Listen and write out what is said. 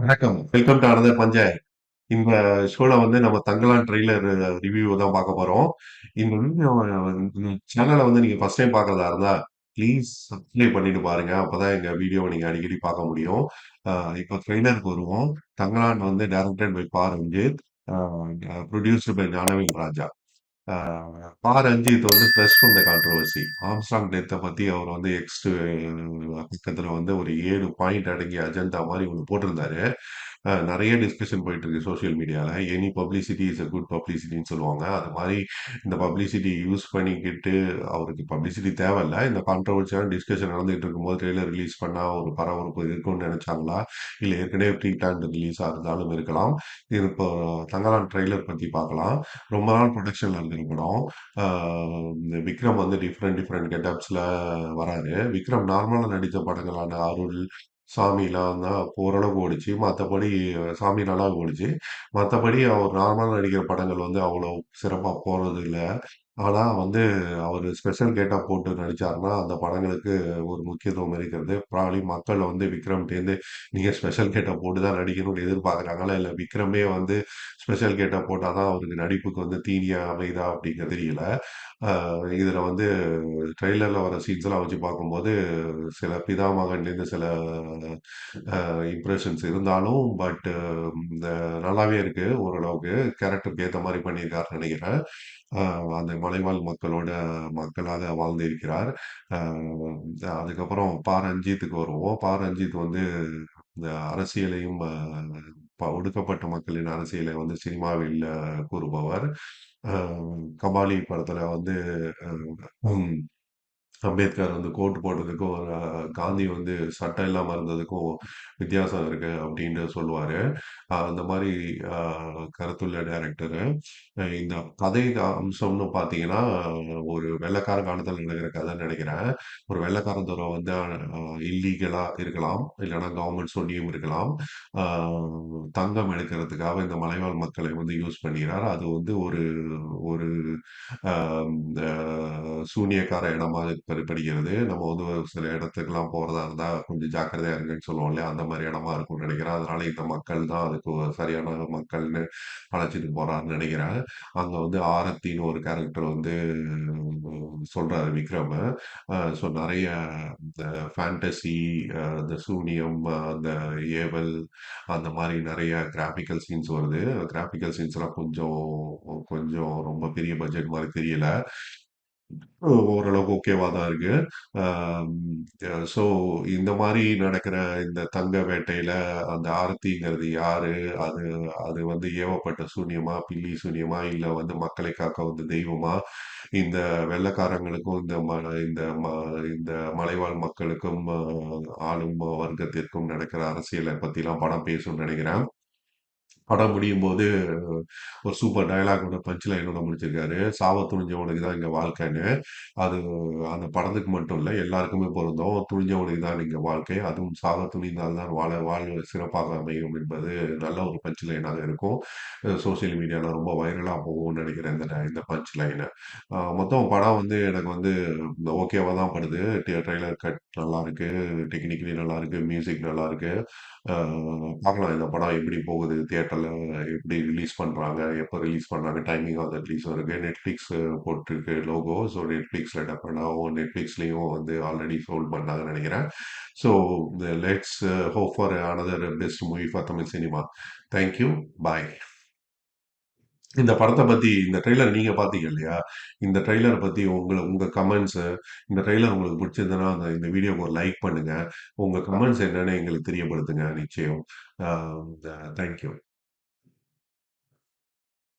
வணக்கம். Welcome to another Panchayat. இந்த ஷோல வந்து நம்ம தங்கலான் ட்ரெய்லர் ரிவ்யூ தான் பார்க்க போறோம். இந்த சேனலை வந்து நீங்க ஃபர்ஸ்ட் டைம் பாக்குறதா இருந்தா, ப்ளீஸ் சப்ஸ்கிரைப் பண்ணிட்டு பாருங்க. அப்பதான் எங்க வீடியோவை நீங்க அடிக்கடி பார்க்க முடியும். இப்போ ட்ரெய்லருக்கு வருவோம். தங்கலான் வந்து directed by Pa. Ranjith. Uh by Gnanavel Raja. ஆ ரஞ்சித் வந்து fresh from the controversy Armstrong டெத்தை பத்தி அவர் வந்து எக்ஸ்ட் பக்கத்தில் வந்து ஒரு ஏழு பாயிண்ட் அடங்கிய அஜெண்டா மாதிரி ஒண்ணு போட்டிருந்தாரு. நிறைய டிஸ்கஷன் போயிட்டு இருக்கு சோசியல் மீடியாவில் any publicity is a good பப்ளிசிட்டின்னு சொல்லுவாங்க. அது மாதிரி இந்த பப்ளிசிட்டி யூஸ் பண்ணிக்கிட்டு அவருக்கு பப்ளிசிட்டி தேவையில்ல. இந்த கான்ட்ரவர்சியான டிஸ்கஷன் நடந்துகிட்டு இருக்கும்போது ட்ரெய்லர் ரிலீஸ் பண்ணால் ஒரு பரபரப்பு இருக்கும்னு நினைச்சாங்களா இல்லை ஏற்கனவே ப்ரீ பிளான் ரிலீஸ் இருந்தாலும் இருக்கலாம். இது இப்போ தங்கலான் ட்ரெய்லர் பற்றி பார்க்கலாம். ரொம்ப நாள் ப்ரொடக்ஷனில் இருக்கிற படம். இந்த விக்ரம் வந்து டிஃப்ரெண்ட் டிஃப்ரெண்ட் கெட்டப்ஸில் வராரு. விக்ரம் நார்மலாக நடித்த படங்களான அருள், சாமிலாம் தான் ஓரளவுக்கு ஓடுச்சு. மத்தபடி சாமி நல்லா ஓடுச்சு. மத்தபடி அவர் நார்மலா நடிக்கிற படங்கள் வந்து அவ்வளோ சிறப்பா போறதில்ல. ஆனா வந்து அவரு ஸ்பெஷல் கேட்டாக போட்டு நடிச்சாருன்னா, அந்த படங்களுக்கு ஒரு முக்கியத்துவம் இருக்கிறது. ப்ராபப்ளி மக்கள் வந்து விக்ரம்ட்டேருந்து நீங்க ஸ்பெஷல் கெட்டப் போட்டு தான் நடிக்கணும்னு எதிர்பார்க்குறாங்களா? இல்ல விக்ரமே வந்து ஸ்பெஷல் கேட்டாக போட்டா தான் அவருக்கு நடிப்புக்கு வந்து தீனியா அமையுதா? அப்படிங்கிறது தெரியல. அ இதுல வந்து ட்ரெய்லர்ல வர சீன்ஸ்லாம் வச்சு பார்க்கும்போது, சில பிதாமகன்லேருந்து சில அ இம்ப்ரஷன்ஸ் இருந்தாலும், பட் இந்த நல்லாவே இருக்கு ஓரளவுக்கு. கேரக்டருக்கு ஏத்த மாரி பண்ணியிருக்காருன்னு நெனைக்கிறேன். அ அந்த மலைவாழ் மக்களோட மக்களாக வாழ்ந்திருக்கிறார். அதுக்கப்புறம் பா. ரஞ்சித்துக்கு வருவோம். பா. ரஞ்சித் வந்து இந்த அரசியலையும் ஒடுக்கப்பட்ட மக்களின் அரசியலை வந்து சினிமாவில் கூறுபவர். கபாலி படத்துல வந்து அம்பேத்கர் வந்து கோட் போட்டதுக்கும், காந்தி வந்து சட்டை இல்லாமல் இருந்ததுக்கும் வித்தியாசம் இருக்கு அப்படின்னு சொல்லுவாரு. அந்த மாதிரி கருத்துள்ள டைரக்டரு. இந்த கதை அம்சம்னு பார்த்தீங்கன்னா, ஒரு வெள்ளக்கார காலத்தில் நடக்கிற கதைன்னு நினைக்கிறேன் ஒரு வெள்ளைக்காரன் துறை வந்து இல்லீகலா இருக்கலாம். இல்லைன்னா கவர்மெண்ட் சொல்லியும் இருக்கலாம். தங்கம் எடுக்கிறதுக்காக இந்த மலைவாழ் மக்களை வந்து யூஸ் பண்ணிக்கிறார் அது வந்து ஒரு ஒரு இந்த சூனியக்கார இடமாக படு நம்ம வந்து ஒரு சில இடத்துக்குலாம் போகிறதா இருந்தால் கொஞ்சம் ஜாக்கிரதையாக இருக்குன்னு சொல்லுவோம் இல்லையா? அந்த மாதிரி இடமா இருக்கும்னு நினைக்கிறேன் அதனால இந்த மக்கள் தான் அதுக்கு ஒரு சரியான மக்கள்னு அழைச்சிட்டு போகிறான்னு நினைக்கிறேன் அங்கே வந்து ஆரத்தின்னு ஒரு கேரக்டர் வந்து சொல்கிறாரு விக்ரமு. ஸோ நிறைய இந்த ஃபேண்டசி இந்த சூனியம், அந்த ஏவல் அந்த மாதிரி நிறைய கிராஃபிக்கல் சீன்ஸ் வருது. கிராஃபிக்கல் சீன்ஸ்லாம் கொஞ்சம் கொஞ்சம் ரொம்ப பெரிய பட்ஜெட் மாதிரி தெரியல. ஓரளவுக்கு ஓகேவா தான் இருக்கு. ஸோ இந்த மாதிரி நடக்கிற இந்த தங்க வேட்டையில அந்த ஆரத்திங்கிறது யாரு? அது அது வந்து ஏவப்பட்ட சூன்யமா பில்லி சூன்யமா இல்ல வந்து மக்களை காக்க வந்து தெய்வமா? இந்த வெள்ளைக்காரங்களுக்கும் இந்த ம இந்த ம இந்த மலைவாழ் மக்களுக்கும் ஆளும் வர்க்கத்திற்கும் நடக்கிற அரசியலை பத்திலாம் படம் பேசும்னு நினைக்கிறேன் படம் முடியும் போது ஒரு சூப்பர் டயலாக்கோட பஞ்ச் லைனோட முடிச்சிருக்காரு. "சாவ துணிஞ்சவனுக்கு தான் இங்கே வாழ்க்கைன்னு." அது அந்த படத்துக்கு மட்டும் இல்லை எல்லாருக்குமே பொருந்தோம் துணிஞ்சவனுக்கு தான் இங்கே வாழ்க்கை. அதுவும் சாவ துணிந்தால் தான் வாழ வாழ்வு சிறப்பாக அமையும் என்பது நல்ல ஒரு பஞ்ச் லைனாக இருக்கும். சோசியல் மீடியாவில் ரொம்ப வைரலாக போகும்னு நினைக்கிறேன் இந்த இந்த பஞ்ச் லைனை மொத்தம் படம் வந்து எனக்கு வந்து ஓகேவாக தான் படுது. ட்ரெய்லர் கட் நல்லா இருக்குது டெக்னிக்கலி நல்லாருக்கு. மியூசிக் நல்லாருக்கு. அ பார்க்கலாம் இந்த படம் எப்படி போகுது? தியேட்டர் எப்படி ரிலீஸ் பண்றாங்க? எப்போ ரிலீஸ் பண்றாங்க? டைமிங் ஆஃப் த ரிலீஸ் இருக்குது நெட்ஃப்ளிக்ஸ் போட்டிருக்கு லோகோ. ஸோ Netflixல டெஃபனட்டாவும் நெட்ஃப்ளிக்ஸ்லேயும் வந்து ஆல்ரெடி சோல்ட் பண்ணாங்கன்னு நினைக்கிறேன் so let's hope for another best movie for Tamil cinema. Thank you. Bye. இந்த படத்தை பத்தி இந்த ட்ரெய்லர் நீங்க பார்த்தீங்க இல்லையா? இந்த ட்ரெய்லர பத்தி உங்கள உங்க கமெண்ட்ஸு இந்த ட்ரெய்லர் உங்களுக்கு பிடிச்சிருந்தனா அந்த இந்த வீடியோக்கு ஒரு லைக் பண்ணுங்க. உங்க கமெண்ட்ஸ் என்னன்னு எங்களுக்கு தெரியப்படுத்துங்க நிச்சயம். Thank you thank you.